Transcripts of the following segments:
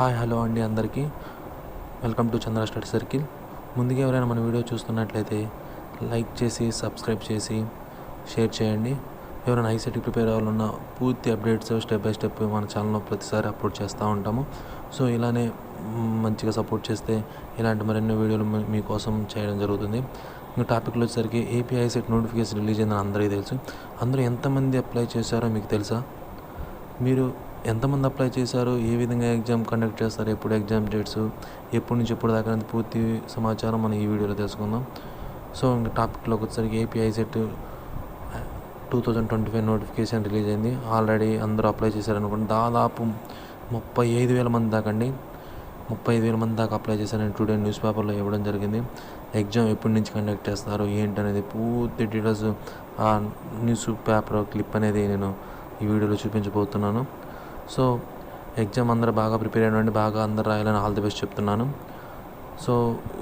Hi hello అండి అందరికీ. Welcome to Chandra study circle. ముందుగా ఎవరైనా మన వీడియో చూస్తున్నట్లయితే లైక్ చేసి సబ్స్క్రైబ్ చేసి షేర్ చేయండి. ఎవరైనా ఐసెట్కి ప్రిపేర్ అవ్వాలన్న పూర్తి అప్డేట్స్ స్టెప్ బై స్టెప్ మన ఛానల్లో ప్రతిసారి అప్లోడ్ చేస్తూ ఉంటాము. సో ఇలానే మంచిగా సపోర్ట్ చేస్తే ఇలాంటి మరెన్నో వీడియోలు మీ- మీకోసం చేయడం జరుగుతుంది. ఇంకా టాపిక్లో వచ్చేసరికి ఏపీఐ సెట్ నోటిఫికేషన్ రిలీజ్ అయిందని అందరికీ తెలుసు. అందరూ ఎంతమంది అప్లై చేశారో మీకు తెలుసా? మీరు ఎంతమంది అప్లై చేశారు? ఏ విధంగా ఎగ్జామ్ కండక్ట్ చేస్తారు? ఎప్పుడు ఎగ్జామ్ డేట్స్? ఎప్పటి నుంచి ఎప్పుడు దాకా అనేది పూర్తి సమాచారం మనం ఈ వీడియోలో తెలుసుకుందాం. సో ఇంకా టాపిక్లోకి వచ్చేసరికి API CET two thousand twenty five notification release అయింది. ఆల్రెడీ అందరూ అప్లై చేశారనుకోండి. దాదాపు ముప్పై ఐదు వేల మంది దాకా అండి. ముప్పై ఐదు వేల మంది దాకా అప్లై చేశారని టుడే న్యూస్ పేపర్లో ఇవ్వడం జరిగింది. ఎగ్జామ్ ఎప్పటి నుంచి కండక్ట్ చేస్తారు ఏంటి అనేది పూర్తి డీటెయిల్స్ ఆ న్యూస్ పేపర్ క్లిప్ అనేది నేను ఈ వీడియోలో చూపించబోతున్నాను. సో ఎగ్జామ్ అందరూ బాగా ప్రిపేర్ అయ్యండి బాగా అందరు రాయాలని ఆల్ ది బెస్ట్ చెప్తున్నాను. సో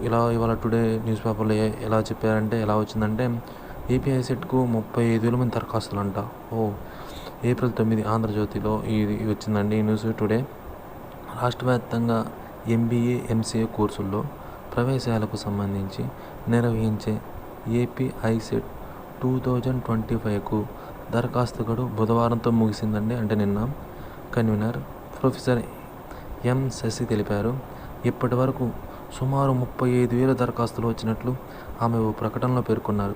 ఇలా ఇవాళ టుడే న్యూస్ పేపర్లో ఎలా చెప్పారంటే ఎలా వచ్చిందంటే ఏపీఐ సెట్కు ముప్పై ఐదు వేల మంది దరఖాస్తులు అంట ఓ ఏప్రిల్ తొమ్మిది ఆంధ్రజ్యోతిలో ఇది వచ్చిందండి ఈ న్యూస్ టుడే రాష్ట్ర వ్యాప్తంగా ఎంబీఏ ఎంసీఏ కోర్సుల్లో ప్రవేశాలకు సంబంధించి నిర్వహించే API CET two thousand twenty ఫైవ్కు దరఖాస్తు గడువు బుధవారంతో ముగిసిందండి. అంటే నిన్న కన్వీనర్ ప్రొఫెసర్ ఎం శశి తెలిపారు. ఇప్పటి వరకు సుమారు ముప్పై ఐదు వేల దరఖాస్తులు వచ్చినట్లు ఆమె ఓ ప్రకటనలో పేర్కొన్నారు.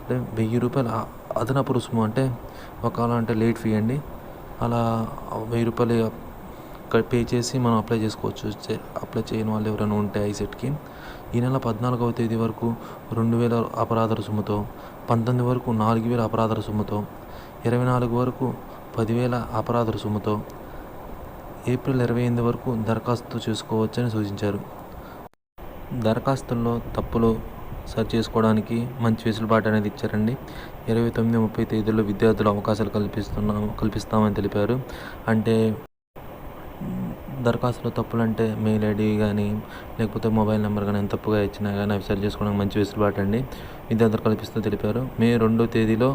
అంటే వెయ్యి రూపాయలు అదనపు రుసుము అంటే ఒకవేళ అంటే లేట్ ఫీ అండి. అలా వెయ్యి రూపాయలు పే చేసి మనం అప్లై చేసుకోవచ్చు. అప్లై చేయని వాళ్ళు ఎవరైనా ఉంటే ఐసెట్కి. ఈ నెల పద్నాలుగవ తేదీ వరకు రెండు వేల అపరాధ రుసుముతో పంతొమ్మిది వరకు నాలుగు వేల అపరాధ రుసుముతో ఇరవై నాలుగు వరకు పదివేల అపరాధ రుసుముతో ఏప్రిల్ ఇరవై ఎనిమిది వరకు దరఖాస్తు చేసుకోవచ్చని సూచించారు. దరఖాస్తుల్లో తప్పులు సరి చేసుకోవడానికి మంచి వెసులుబాటు అనేది ఇచ్చారండి. ఇరవై తొమ్మిది ముప్పై తేదీల్లో విద్యార్థులు అవకాశాలు కల్పిస్తున్నాము కల్పిస్తామని తెలిపారు. అంటే దరఖాస్తులో తప్పులు అంటే మెయిల్ ఐడి కానీ లేకపోతే మొబైల్ నెంబర్ కానీ తప్పుగా ఇచ్చినా కానీ అవి సరి చేసుకోవడానికి మంచి వెసులుబాటు అండి. విద్యార్థులు కల్పిస్తూ తెలిపారు. మే రెండో తేదీలో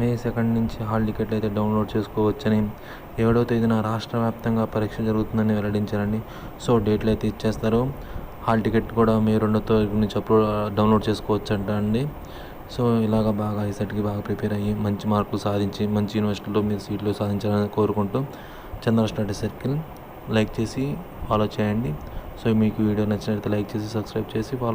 మే సెకండ్ నుంచి హాల్ టికెట్లు అయితే డౌన్లోడ్ చేసుకోవచ్చని ఏడో తేదీన రాష్ట్ర వ్యాప్తంగా పరీక్ష జరుగుతుందని వెల్లడించారండి. సో డేట్లు అయితే ఇచ్చేస్తారు. హాల్ టికెట్ కూడా మే రెండో తారీఖు నుంచి అప్లోడ్ డౌన్లోడ్ చేసుకోవచ్చు అండి. సో ఇలాగ బాగా ఐసెట్కి బాగా ప్రిపేర్ అయ్యి మంచి మార్కులు సాధించి మంచి యూనివర్సిటీలో మీరు సీట్లు సాధించాలని కోరుకుంటూ చంద్ర స్టడీ సర్కిల్ లైక్ చేసి ఫాలో చేయండి. సో మీకు వీడియో నచ్చినట్లయితే లైక్ చేసి సబ్స్క్రైబ్ చేసి ఫాలో